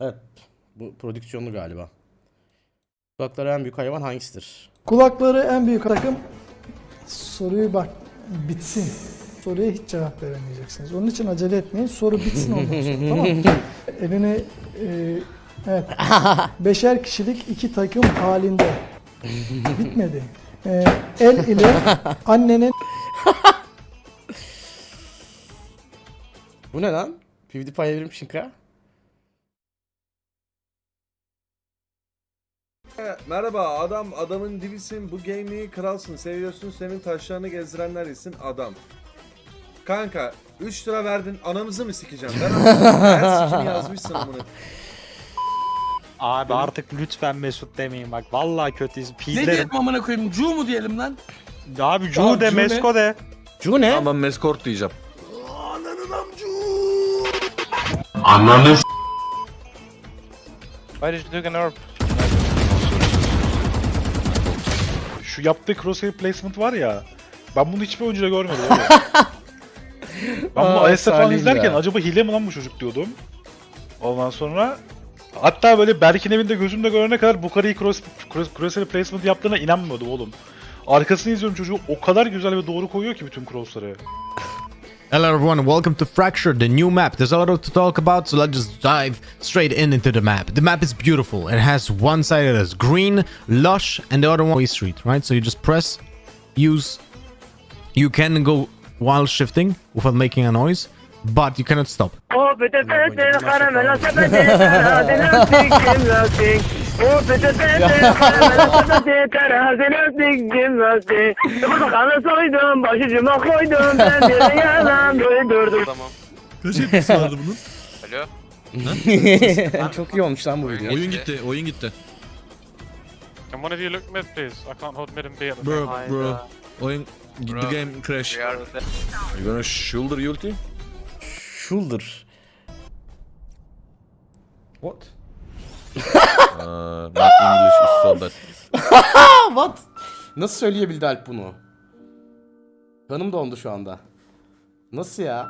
Evet. Bu prodüksiyonlu galiba. Kulakları en büyük hayvan hangisidir? Kulakları en büyük takım. Soruyu bak bitsin. Soruya hiç cevap veremeyeceksiniz. Onun için acele etmeyin. Soru bitsin ondan sonra tamam mı? Elini e, evet. Beşer kişilik iki takım halinde. Bitmedi. E, el ile annenin Bu ne lan? PewDiePie evrim şinka. Merhaba adam adamın dibisin bu game'i kralsın seviyorsun senin taşlarını gezdirenler isin adam. Kanka 3 lira verdin anamızı mı sikeceğim ben Her sikimi yazmışsın amına. Abi artık lütfen Mesut demeyin bak vallahi kötüyüz. Ne Pizlerim. diyelim amına koyayım? Cu mu diyelim lan? Abi Cu Tamam, de Cu ne? Mesko de. Cu ne? ben meskort diyeceğim. Şu yaptığı crosshair placement var ya. Ben bunu hiçbir oyuncuda görmedim ben bunu IS'te falan izlerken ya. acaba hile mi lan bu çocuk diyordum. Ondan sonra hatta böyle Berk'in evinde gözümde görene kadar bu karıyı cross, cross, crosshair placement yaptığına inanmıyordum oğlum. Arkasını izliyorum çocuğu o kadar güzel ve doğru koyuyor ki bütün crossları. Hello everyone, welcome to Fracture, the new map. There's a lot to talk about, so let's just dive straight in into the map. The map is beautiful. It has one side that is green, lush, and the other one is street, right? So you just press, use. You can go while shifting without making a noise, but you cannot stop. Portakalı soydum başucuma koydum ben bir yalan duydurdum Kaç etkisi vardı bunun? Çok iyi olmuş lan bu video. Oyun gitti, oyun gitti. Can one of you look mid, please? I can't hold mid and B at the Bro, same bro. Oyun the game crash. You gonna shoulder ulti? Shoulder. What? uh, my English is so bad. Ah what? Nasıl söyleyebildi Alp bunu? Kanım dondu şu anda. Nasıl ya?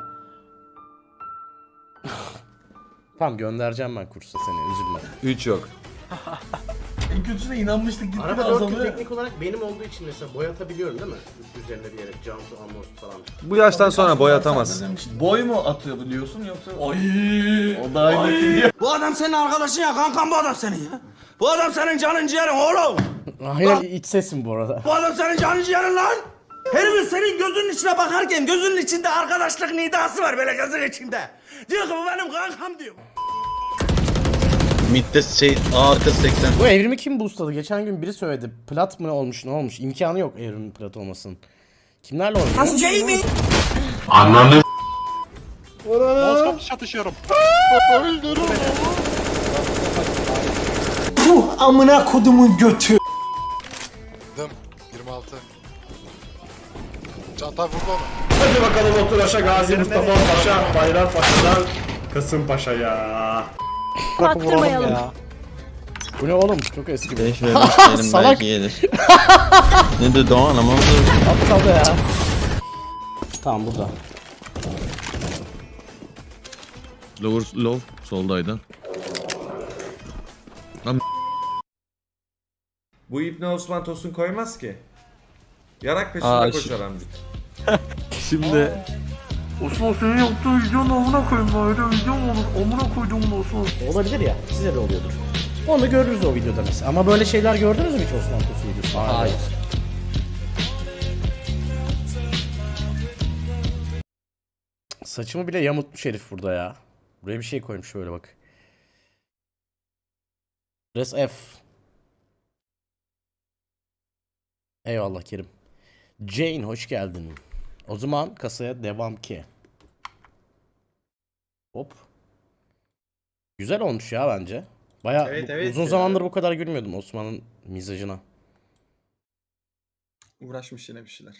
tamam göndereceğim ben kursa seni üzülme. 3 yok. Kötüsüne inanmıştık gitti de Araba 4 azalıyor. teknik olarak benim olduğu için mesela boyatabiliyorum değil mi? Üzerine diyerek jump almost falan. Bu yaştan sonra boyatamazsın. Boy mu atıyor biliyorsun yoksa? Oy. O daha iyi. Bu adam senin arkadaşın ya kankam bu adam senin ya. Bu adam senin canın ciğerin oğlum. Aynen iç sesim bu arada. Bu adam senin canın ciğerin lan. Herifin senin gözünün içine bakarken gözünün içinde arkadaşlık nidası var böyle gözün içinde. Diyor ki bu benim kankam diyor. Mid'de şey A arkası 80. Bu evrimi kim boostladı? Geçen gün biri söyledi. Plat mı olmuş ne olmuş? İmkanı yok evrimin plat olmasının. Kimlerle oynuyor? Jamie. Mouse çatışıyorum. Amına kodumun götü. 26. Çağatay vurdu onu. Hadi bakalım otur aşağı Gazi Mustafa Paşa, Bayram Paşa'dan Ya. Baktırmayalım. Bu ne oğlum? Çok eski. 5 bir- ve 5 derim Salak. belki gelir. ne de Doğan ama Aptal ya. Tamam burada. lower low soldaydı. Bu İbni Osman Tosun koymaz ki. Yarak peşinde Aa, koşar amcık. Şimdi Osman senin yaptığın videonun amına koyayım öyle video mu olur? Amına koydum Osman. Olabilir ya. Size de oluyordur. Onu görürüz o videoda mesela. Ama böyle şeyler gördünüz mü hiç Osman Tosun videosu? Hayır. Saçımı bile yamutmuş herif burada ya. Buraya bir şey koymuş böyle bak. Res F. Eyvallah Kerim. Jane hoş geldin. O zaman kasaya devam ki. Hop. Güzel olmuş ya bence. Baya Evet, evet uzun ya. zamandır bu kadar gülmüyordum Osman'ın mizacına. Uğraşmış yine bir şeyler.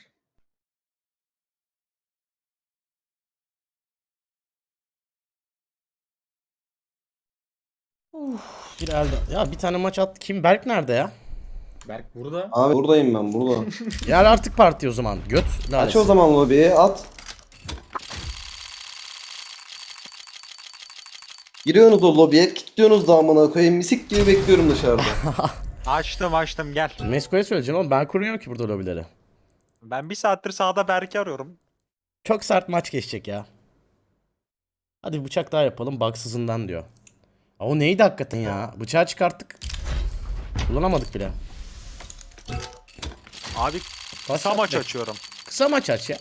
Bir elde. Ya bir tane maç attı. Kim? Berk nerede ya? Berk burada. Abi buradayım ben burada. Gel artık parti o zaman. Göt. Aç lalesi. o zaman lobiyi at. Giriyorsunuz o lobiye, kilitliyorsunuz da amına koyayım. Misik gibi bekliyorum dışarıda. Açtım açtım gel. Mesko'ya söyleyeceksin oğlum ben kuruyorum ki burada lobileri. Ben bir saattir sağda Berk'i arıyorum. Çok sert maç geçecek ya. Hadi bir bıçak daha yapalım baksızından diyor. Aa, o neydi hakikaten ya? Bıçağı çıkarttık. Kullanamadık bile. Abi kısa Başlat maç be. açıyorum. Kısa maç aç ya.